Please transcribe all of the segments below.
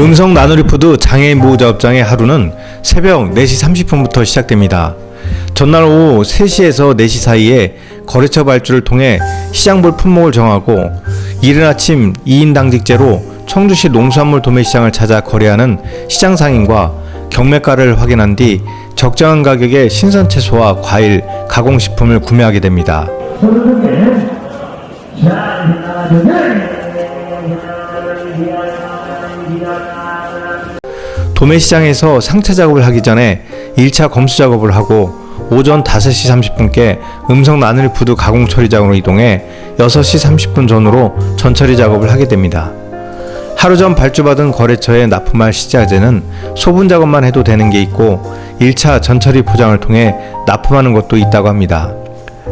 음성 나누리푸드 장애인 보호자업장의 하루는 새벽 4시 30분부터 시작됩니다. 전날 오후 3시에서 4시 사이에 거래처 발주를 통해 시장볼 품목을 정하고 이른 아침 2인 당직제로 청주시 농수산물 도매시장을 찾아 거래하는 시장 상인과 경매가를 확인한 뒤 적정한 가격의 신선 채소와 과일, 가공식품을 구매하게 됩니다. 도매시장에서 상차 작업을 하기 전에 1차 검수 작업을 하고 오전 5시 30분께 음성 나누리 푸드 가공 처리장으로 이동해 6시 30분 전후로 전처리 작업을 하게 됩니다. 하루 전 발주받은 거래처에 납품할 시자재는 소분 작업만 해도 되는 게 있고 1차 전처리 포장을 통해 납품하는 것도 있다고 합니다.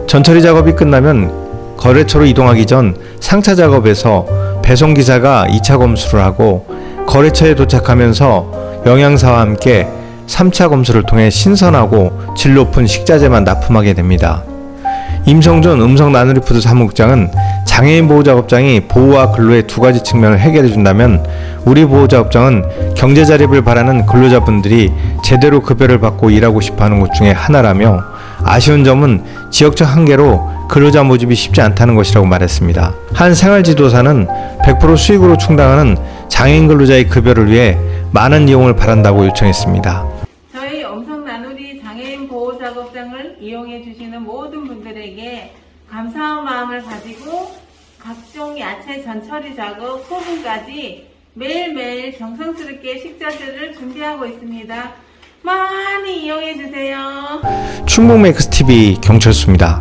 전처리 작업이 끝나면 거래처로 이동하기 전 상차 작업에서 배송 기사가 2차 검수를 하고 거래처에 도착하면서 영양사와 함께 3차 검수를 통해 신선하고 질 높은 식자재만 납품하게 됩니다. 임성준 음성 나누리푸드 사무국장은 장애인 보호작업장이 보호와 근로의 두 가지 측면을 해결해 준다면 우리 보호작업장은 경제 자립을 바라는 근로자분들이 제대로 급여를 받고 일하고 싶어하는 것 중에 하나라며 아쉬운 점은 지역적 한계로 근로자 모집이 쉽지 않다는 것이라고 말했습니다. 한 생활지도사는 100% 수익으로 충당하는 장애인 근로자의 급여를 위해 많은 이용을 바란다고 요청했습니다. 저희 엄성 나누리 장애인 보호 작업장을 이용해 주시는 모든 분들에게 감사한 마음을 가지고 각종 야채 전처리 작업, 소분까지 매일매일 정성스럽게 식자재를 준비하고 있습니다. 많이 이용해 주세요. 충북 맥스 TV 경철수입니다.